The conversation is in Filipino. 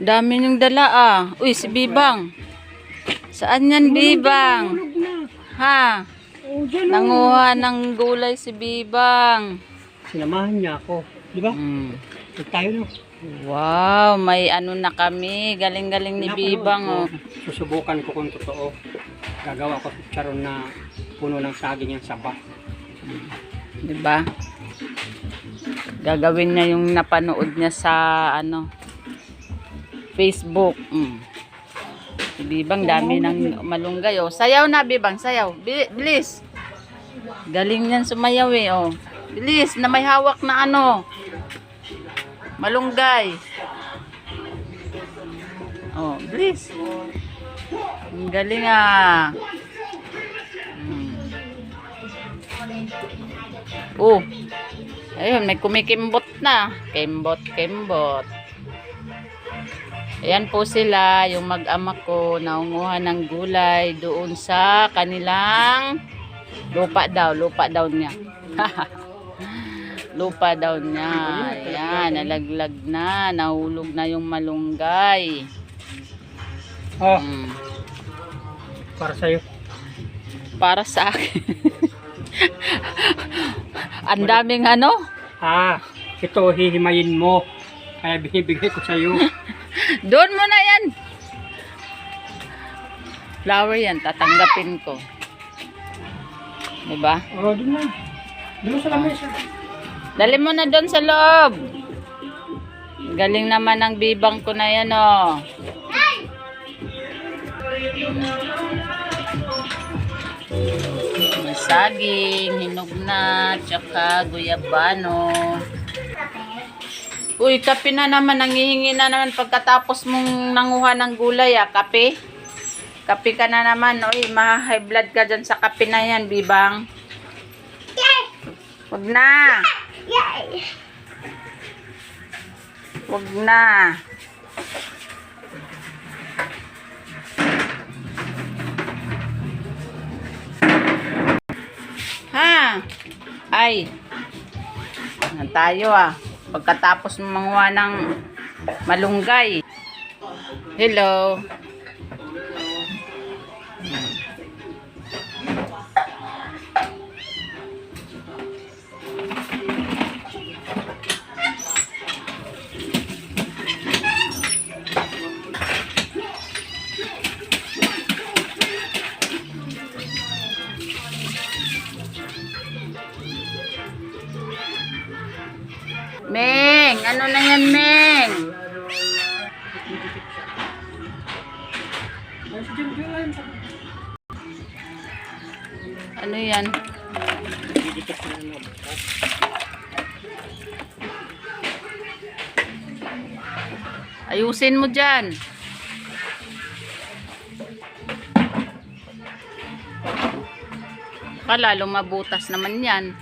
Dami niyong dala ah. Uy, si Bibang. Saan yan, Bibang? Ha? Oh, oh. Nanguha ng gulay si Bibang. Sinamahan niya ako. Di ba? Mm. Tayo no. Wow, may ano na kami. Galing-galing ni Bibang oh. Susubukan ko kung totoo. Gagawa ko charon na puno ng saging yung saba. Di ba? Gagawin niya yung napanood niya sa ano Facebook. Mm. Si Bibang dami ng malunggay oh. Sayaw na Bibang, sayaw. Bi- Bilis. Galing niyan sumayaw eh oh. Bilis na may hawak na ano. Malunggay. Oh, bilis. Ang galing ah. Mm. Oh. Ayun, may kumikimbot na. Kimbot, kimbot. Ayan po sila, yung mag-ama ko, naunguhan ng gulay doon sa kanilang lupa daw, lupa daw niya. lupa daw niya. Ayan, nalaglag na, nahulog na yung malunggay. Oh, Mm. para sa'yo. Para sa akin. Ang daming ano, Ah, ito hihimayin mo. Kaya binibigay ko sa'yo. Doon mo na yan. Flower yan, tatanggapin ko. Diba? Oh, doon na. Doon sa lamesa. Dali mo na doon sa loob. Galing naman ng bibang ko na yan, oh. May saging, hinog na, tsaka guyabano. Uy, kape na naman. Nangihingi na naman pagkatapos mong nanguha ng gulay, ah. Kape? Kape ka na naman. Uy, ma-high blood ka dyan sa kape na yan, bibang. Wag na. Wag na. Ha? Ay. Na tayo ah. Pagkatapos manguha ng malunggay. Hello. Meng, ano na yan, Meng? Ano yan? Ayusin mo dyan. Baka lalo mabutas naman yan.